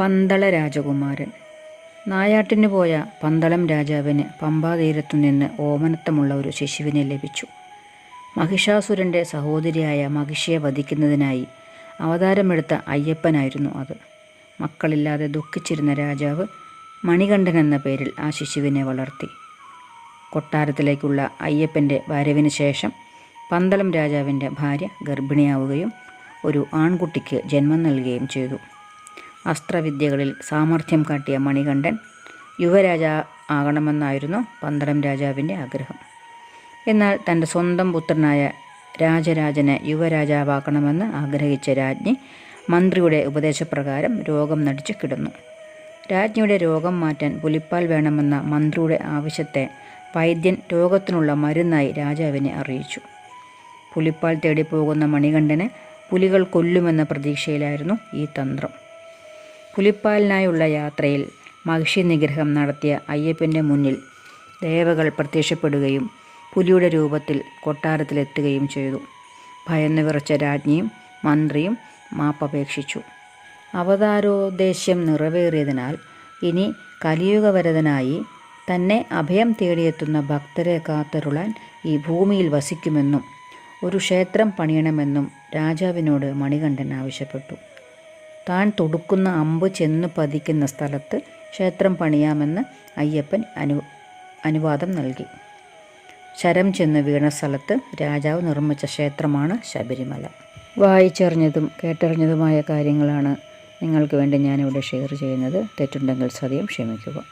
പന്തള രാജകുമാരൻ. നായാട്ടിന് പോയ പന്തളം രാജാവിന് പമ്പാതീരത്തു നിന്ന് ഓമനത്തമുള്ള ഒരു ശിശുവിനെ ലഭിച്ചു. മഹിഷാസുരന്റെ സഹോദരിയായ മഹിഷിയെ വധിക്കുന്നതിനായി അവതാരമെടുത്ത അയ്യപ്പനായിരുന്നു അത്. മക്കളില്ലാതെ ദുഃഖിച്ചിരുന്ന രാജാവ് മണികണ്ഠൻ എന്ന പേരിൽ ആ ശിശുവിനെ വളർത്തി. കൊട്ടാരത്തിലേക്കുള്ള അയ്യപ്പന്റെ വരവിന് ശേഷം പന്തളം രാജാവിന്റെ ഭാര്യ ഗർഭിണിയാവുകയും ഒരു ആൺകുട്ടിക്ക് ജന്മം നൽകുകയും ചെയ്തു. അസ്ത്രവിദ്യകളിൽ സാമർഥ്യം കാട്ടിയ മണികണ്ഠൻ യുവരാജ ആകണമെന്നായിരുന്നു പന്തളം രാജാവിന്റെ ആഗ്രഹം. എന്നാൽ തന്റെ സ്വന്തം പുത്രനായ രാജരാജനെ യുവരാജാവാക്കണമെന്ന് ആഗ്രഹിച്ച രാജ്ഞി മന്ത്രിയുടെ ഉപദേശപ്രകാരം രോഗം നടിച്ചു കിടന്നു. രാജ്ഞിയുടെ രോഗം മാറ്റാൻ പുലിപ്പാൽ വേണമെന്ന മന്ത്രിയുടെ ആവശ്യത്തെ വൈദ്യൻ രോഗത്തിനുള്ള മരുന്നായി രാജാവിനെ അറിയിച്ചു. പുലിപ്പാൽ തേടി പോകുന്ന മണികണ്ഠനെ പുലികൾ കൊല്ലുമെന്ന പ്രതീക്ഷയിലായിരുന്നു ഈ തന്ത്രം. പുലിപ്പാലിനായുള്ള യാത്രയിൽ മഹിഷി നിഗ്രഹം നടത്തിയ അയ്യപ്പന്റെ മുന്നിൽ ദേവകൾ പ്രത്യക്ഷപ്പെടുകയും പുലിയുടെ രൂപത്തിൽ കൊട്ടാരത്തിലെത്തുകയും ചെയ്തു. ഭയന്നു വിറച്ച രാജ്ഞിയും മന്ത്രിയും മാപ്പപേക്ഷിച്ചു അവതാരോദ്ദേശ്യം നിറവേറിയതിനാൽ ഇനി കലിയുഗവരതനായി തന്നെ അഭയം തേടിയെത്തുന്ന ഭക്തരെ കാത്തരുളാൻ ഈ ഭൂമിയിൽ വസിക്കുമെന്നും ഒരു ക്ഷേത്രം പണിയണമെന്നും രാജാവിനോട് മണികണ്ഠൻ ആവശ്യപ്പെട്ടു. താൻ തൊടുക്കുന്ന അമ്പ് ചെന്ന് പതിക്കുന്ന സ്ഥലത്ത് ക്ഷേത്രം പണിയാമെന്ന് അയ്യപ്പൻ അനു അനുവാദം നൽകി. ശരം ചെന്ന് വീണ സ്ഥലത്ത് രാജാവ് നിർമ്മിച്ച ക്ഷേത്രമാണ് ശബരിമല. വായിച്ചറിഞ്ഞതും കേട്ടറിഞ്ഞതുമായ കാര്യങ്ങളാണ് നിങ്ങൾക്ക് വേണ്ടി ഞാനിവിടെ ഷെയർ ചെയ്യുന്നത്. തെറ്റുണ്ടെങ്കിൽ സദ്യം ക്ഷമിക്കുക.